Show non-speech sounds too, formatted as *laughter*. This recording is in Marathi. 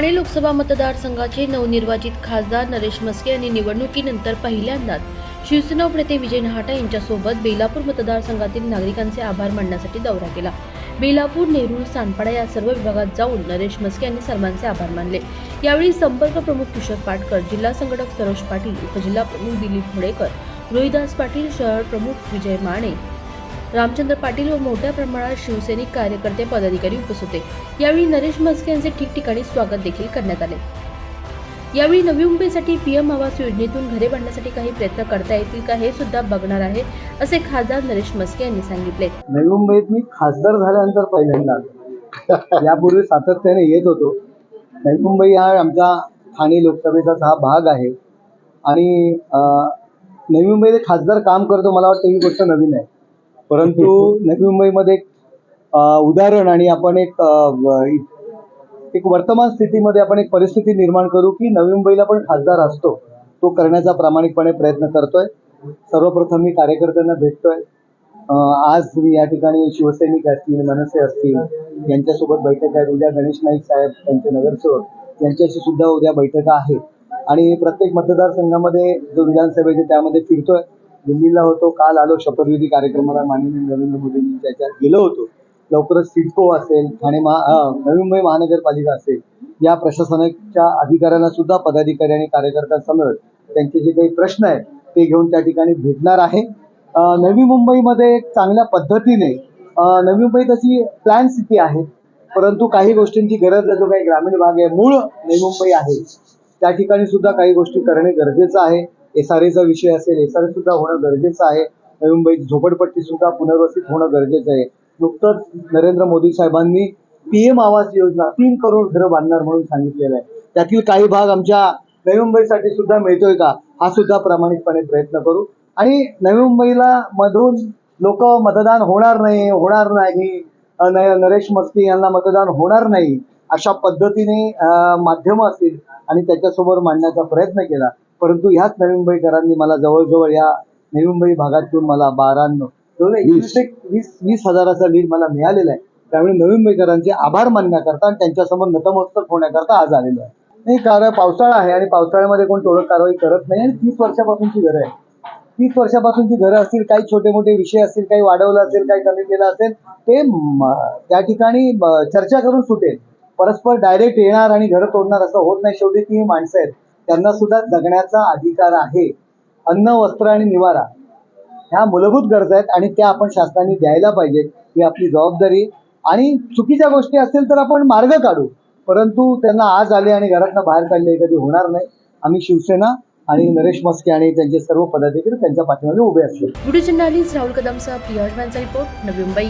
ठाणे लोकसभा मतदारसंघाचे नवनिर्वाचित खासदार नरेश मस्के यांनी निवडणुकीनंतर पहिल्यांदाच शिवसेना उपनेते विजय नहाटा यांच्यासोबत बेलापूर मतदारसंघातील नागरिकांचे आभार मानण्यासाठी दौरा केला. बेलापूर नेरूळ सानपाडा या सर्व विभागात जाऊन नरेश मस्के यांनी सर्वांचे आभार मानले. यावेळी संपर्क प्रमुख किशोर पाटकर जिल्हा संघटक सरोज पाटील उपजिल्हा प्रमुख दिलीप होडेकर रोहिदास पाटील शहर प्रमुख विजय माने रामचंद्र पाटील व मोठ्या प्रमाणात शिवसैनिक कार्यकर्ते पदाधिकारी उपस्थित होते. यावेळी नरेश म्हस्के यांचे ठिकठिकाणी स्वागत देखील करण्यात आले. यावेळी नवी मुंबईसाठी पीएम आवास योजनेतून घरे बांधण्यासाठी काही प्रयत्न करता येतील का हे सुद्धा बघणार आहे असे खासदार नरेश म्हस्के यांनी सांगितले. नवी मुंबईत मी खासदार झाल्यानंतर पहिल्यांदा. यापूर्वी सातत्याने येत होतो. नवी मुंबई हा आमचा ठाणे लोकसभेचाच हा भाग आहे. आणि नवी मुंबईत खासदार काम करतो मला वाटतं ही गोष्ट नवीन आहे. परंतु *laughs* नवी मुंबईमध्ये एक उदाहरण आणि आपण एक एक वर्तमान स्थितीमध्ये आपण एक परिस्थिती निर्माण करू की नवी मुंबईला पण खासदार असतो. तो करण्याचा प्रामाणिकपणे प्रयत्न करतोय. सर्वप्रथम मी कार्यकर्त्यांना भेटतोय. आज मी या ठिकाणी शिवसैनिक असतील मनसे असतील यांच्यासोबत बैठक आहेत उद्या गणेश नाईक साहेब त्यांचे नगरसेवक यांच्याशी सुद्धा उद्या बैठका आहेत आणि प्रत्येक मतदारसंघामध्ये जो विधानसभेचे त्यामध्ये फिरतोय. दिल्लीला होतो काल आलो शपथविधी कार्यक्रमाला माननीय नरेंद्र मोदींनी त्याच्यात गेलो होतो. लवकरच सिडको असेल ठाणे महा नवी मुंबई महानगरपालिका असेल या प्रशासनाच्या अधिकाऱ्यांना सुद्धा पदाधिकारी आणि कार्यकर्त्यांसमोर त्यांचे जे काही प्रश्न आहेत ते घेऊन त्या ठिकाणी भेटणार आहे. नवी मुंबईमध्ये एक चांगल्या पद्धतीने नवी मुंबई तशी प्लॅन सिटी आहे परंतु काही गोष्टींची गरज जो काही ग्रामीण भाग आहे मूळ नवी मुंबई आहे त्या ठिकाणी सुद्धा काही गोष्टी करणे गरजेचं आहे. एस आर एचा विषय असेल एस आर सुद्धा होणं गरजेचं आहे. नवी मुंबईत झोपडपट्टी सुद्धा पुनर्वसित होणं गरजेचं आहे. नुकतंच नरेंद्र मोदी साहेबांनी पीएम आवास योजना तीन करोड घरं बांधणार म्हणून सांगितलेलं आहे. त्यातील काही भाग आमच्या नवी मुंबईसाठी सुद्धा मिळतोय का? हा सुद्धा प्रामाणिकपणे प्रयत्न करू. आणि नवी मुंबईला मधून लोक मतदान होणार नाही होणार नाही. नरेश मस्ती यांना मतदान होणार नाही अशा पद्धतीने माध्यम असतील. आणि त्याच्यासमोर मांडण्याचा प्रयत्न केला. परंतु ह्याच नवी मुंबईकरांनी मला जवळजवळ या नवी मुंबई भागातून मला बारा वीस. वीस वीस हजाराचा लीड मला मिळालेला आहे. त्यामुळे नवी मुंबईकरांचे आभार मानण्याकरता आणि त्यांच्यासमोर नतमस्तक होण्याकरता आज आलेलो आहे. नाही कारण पावसाळा आहे आणि पावसाळ्यामध्ये कोण टोळक कारवाई करत नाही आणि तीस वर्षापासूनची घरं आहे तीस वर्षापासूनची घरं असतील काही छोटे मोठे विषय असतील काही वाढवलं असेल काही कमी केलं असेल ते त्या ठिकाणी चर्चा करून सुटेल. परस्पर डायरेक्ट येणार आणि घरं तोडणार असं होत नाही. शेवटी ती माणसं आहेत. त्यांना सुद्धा जगण्याचा अधिकार आहे. अन्न वस्त्र आणि निवारा ह्या मूलभूत गरजा आहेत आणि त्या आपण शासनाने द्यायला पाहिजेत. ही आपली जबाबदारी आणि चुकीच्या गोष्टी असतील तर आपण मार्ग काढू. परंतु त्यांना आज आले आणि घरातनं बाहेर काढले कधी होणार नाही. आम्ही शिवसेना आणि नरेश मस्के आणि त्यांचे सर्व पदाधिकारी त्यांच्या पाठीमागे उभे असतील. व्हिडिओ जर्नालिस्ट राहुल कदमचा रिपोर्ट नवी मुंबई.